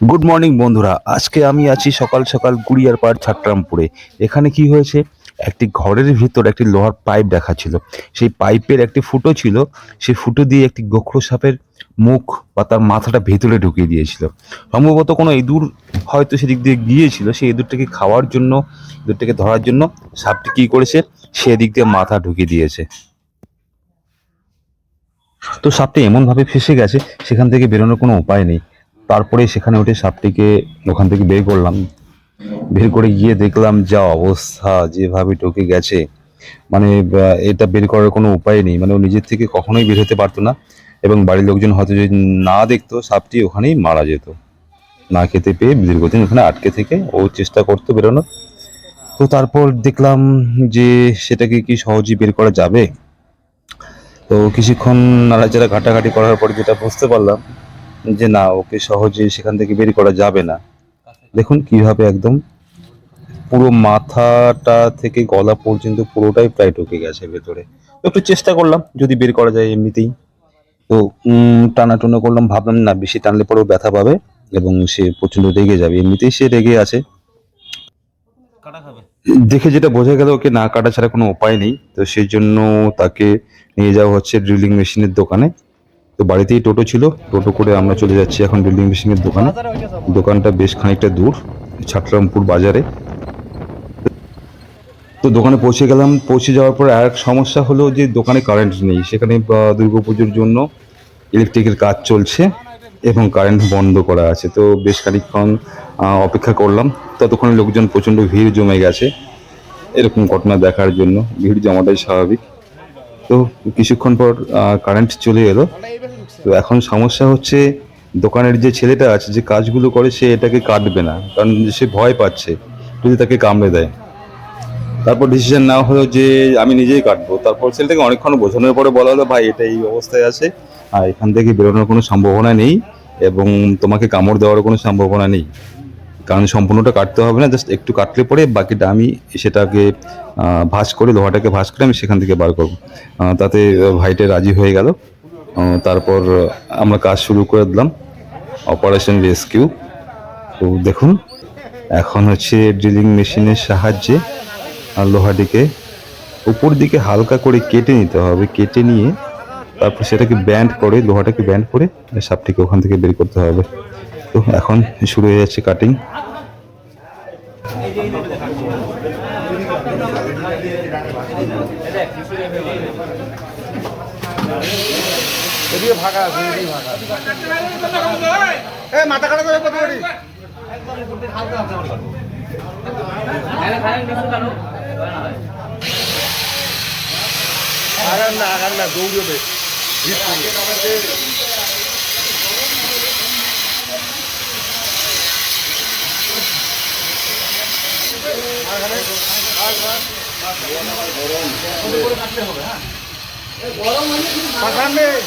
Good morning বন্ধুরা। আজকে আমি আছি সকাল সকাল গুড়িয়ার পাড় ছাট্রামপুরে এখানে কি হয়েছে? একটি ঘরের ভিতর একটি লোহার পাইপ দেখা ছিল। সেই পাইপের একটি ফুটো ছিল। সেই ফুটো দিয়ে একটি গোখরো সাপের মুখ বা তার মাথাটা ভেতরে ঢুকিয়ে দিয়েছিল। সম্ভবত কোনো ইঁদুর হয়তো সেদিক দিয়ে গিয়েছিল। সেই ইঁদুরটাকে খাওয়ার জন্য, ইঁদুরটাকে ধরার জন্য সাপটি কী করেছে? সেদিক দিয়ে মাথা ঢুকিয়ে দিয়েছে। তো সাপটি এমনভাবে ফেসে গেছে, সেখান থেকে বেরোনোর কোনো উপায় নেই। তারপরে সেখানে উঠে সাপটিকে ওখান থেকে বের করলাম। বের করে গিয়ে দেখলাম যা অবস্থা, যেভাবে ঢুকে গেছে। মানে এটা বের করার কোনো উপায় নেই। মানে ও নিজের থেকে কখনোই বের হতে পারতো না এবং বাড়ির লোকজন হয়তো যদি না দেখতো, সাপটি ওখানেই মারা যেত। না খেতে পেয়ে দীর্ঘদিন ওখানে আটকে থেকে ও চেষ্টা করতো বেরোনোর। তো তারপর দেখলাম যে সেটাকে কি সহজেই বের করা যাবে। তো কিছুক্ষণ নাড়াচাড়া, ঘাটাঘাটি করার পর যেটা বুঝতে পারলাম যে না ওকে সহজে সেখান থেকে বের করা যাবে না। দেখুন কীভাবে একদম পুরো মাথাটা থেকে গলা পর্যন্ত পুরোটাই প্রায় ঢুকে গেছে ভেতরে। একটু চেষ্টা করলাম যদি বের করা যায় এমনিতেই। তো টানাটুনা করলাম ভাবলাম না বেশি টানলে পরেও ব্যথা পাবে এবং সে প্রচণ্ড রেগে যাবে। এমনিতেই সে রেগে আছে। দেখে যেটা বোঝা গেল ওকে না কাটা ছাড়া কোনো উপায় নেই। তো সেই জন্য তাকে নিয়ে যাওয়া হচ্ছে ড্রিলিং মেশিনের দোকানে। তো বাড়িতেই টোটো ছিল। টোটো করে আমরা চলে যাচ্ছি এখন ড্রিলিং মেশিনের দোকানে। দোকানটা বেশ খানিকটা দূর ছাটরামপুর বাজারে। তো দোকানে পৌঁছে গেলাম। পৌঁছে যাওয়ার পর আর এক সমস্যা হলো যে দোকানে কারেন্ট নেই। সেখানে দুর্গাপুজোর জন্য ইলেকট্রিকের কাজ চলছে এবং কারেন্ট বন্ধ করা আছে। তো বেশ খানিকক্ষণ অপেক্ষা করলাম। ততক্ষণে লোকজন প্রচণ্ড ভিড় জমে গেছে। এরকম ঘটনা দেখার জন্য। ভিড় জমাটাই স্বাভাবিক। তো কিছুক্ষণ পর কারেন্ট চলে এলো। তো এখন সমস্যা হচ্ছে, দোকানের যে ছেলেটা আছে, যে কাজগুলো করে, সে এটাকে কাটবে না। কারণ সে ভয় পাচ্ছে, যদি তাকে কামড়ে দেয়। তারপর ডিসিশন না হলো যে, আমি নিজেই কাটবো। তারপর ছেলেটাকে অনেকক্ষণ বোঝানোর পরে বলা হলো, ভাই, এটা এই অবস্থায় আছে। আর এখান থেকে বেরোনোর কোনো সম্ভাবনা নেই এবং তোমাকে কামড় দেওয়ার কোনো সম্ভাবনা নেই। কারণ সম্পূর্ণটা কাটতে হবে না জাস্ট একটু কাটলে পরে বাকিটা আমি সেটাকে ভাঁজ করে, লোহাটাকে ভাঁজ করে আমি সেখান থেকে বার করব। তাতে ভাইটে রাজি হয়ে গেল। তারপর আমরা কাজ শুরু করে দিলাম। অপারেশন রেস্কিউ তো দেখুন, এখন হচ্ছে ড্রিলিং মেশিনের সাহায্যে লোহাটিকে উপর দিকে হালকা করে কেটে নিতে হবে। কেটে নিয়ে তারপর সেটাকে ব্যান্ড করে, লোহাটাকে ব্যান্ড করে সাপটিকে ওখান থেকে বের করতে হবে। তো এখন শুরু হয়ে যাচ্ছে কাটিং আছে এ মাথা কাটা যাবে কত করি আগান না আগান না দৌড়বে নেই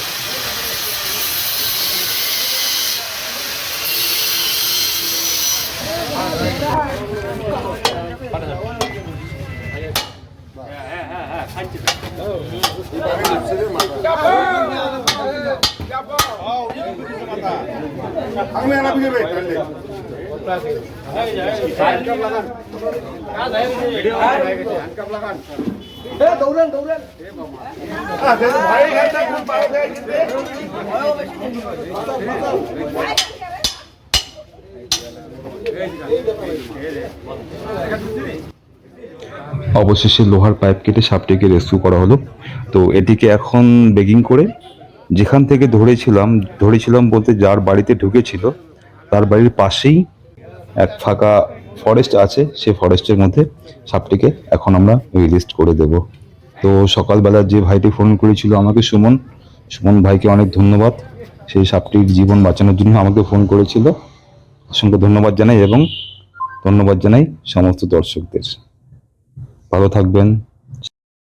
আমি আনা বুঝে বে অবশেষে লোহার পাইপ কেটে সাপটিকে রেস্কিউ করা হলো। তো এটিকে এখন বেগিং করে যেখান থেকে ধরেছিলাম ধরেছিলাম বলতে যার বাড়িতে ঢুকেছিল, তার বাড়ির পাশেই এক ফাঁকা ফরেস্ট আছে, সেই ফরেস্টের মধ্যে সাপটিকে এখন আমরা রিলিস্ট করে দেব। তো সকালবেলা যে ভাইটি ফোন করেছিল আমাকে, সুমন সুমন ভাইকে অনেক ধন্যবাদ। সেই সাপটির জীবন বাঁচানোর জন্য আমাকে ফোন করেছিল। অসংখ্য ধন্যবাদ জানাই এবং ধন্যবাদ জানাই সমস্ত দর্শকদের। ভালো থাকবেন।